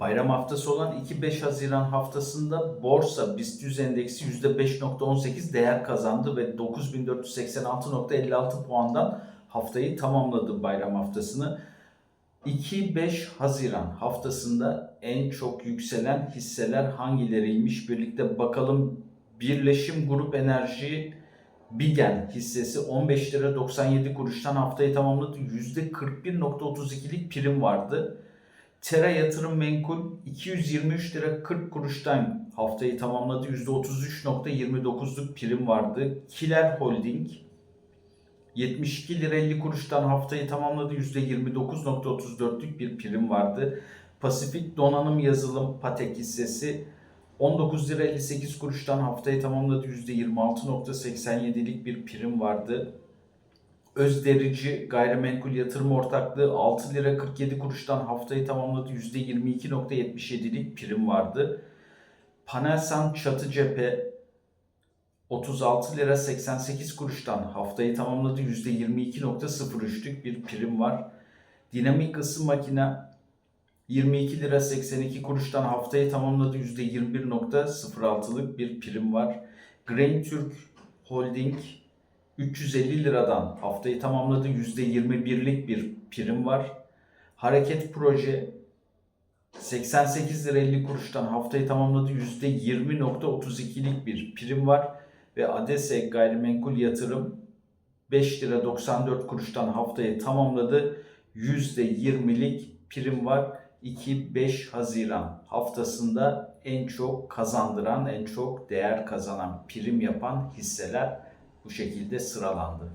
Bayram haftası olan 2-5 Haziran haftasında borsa BIST 100 endeksi %5.18 değer kazandı ve 9486.56 puandan haftayı tamamladı bayram haftasını. 2-5 Haziran haftasında en çok yükselen hisseler hangileriymiş? Birlikte bakalım. Birleşim Grup Enerji Bigen hissesi 15 lira 97 kuruştan haftayı tamamladı. %41.32'lik prim vardı. Tera Yatırım Menkul 223 lira 40 kuruştan haftayı tamamladı. %33.29'luk prim vardı. Kiler Holding 72 lira 50 kuruştan haftayı tamamladı. %29.34'lük bir prim vardı. Pasifik Donanım Yazılım Patek hissesi 19 lira 58 kuruştan haftayı tamamladı. %26.87'lik bir prim vardı. Özderici Gayrimenkul Yatırım Ortaklığı 6 lira 47 kuruştan haftayı tamamladı. %22.77'lik prim vardı. Panelsan Çatı Cephe 36 lira 88 kuruştan haftayı tamamladı. %22.03'lük bir prim var. Dinamik ısı makine 22 lira 82 kuruştan haftayı tamamladı. %21.06'lık bir prim var. Grain Türk Holding 350 liradan haftayı tamamladı. %21'lik bir prim var. Hareket Proje 88 lira 50 kuruştan haftayı tamamladı. %20.32'lik bir prim var. Ve ADESE Gayrimenkul Yatırım 5 lira 94 kuruştan haftayı tamamladı. %20'lik prim var. 2-5 Haziran haftasında en çok kazandıran, en çok değer kazanan, prim yapan hisseler bu şekilde sıralandı.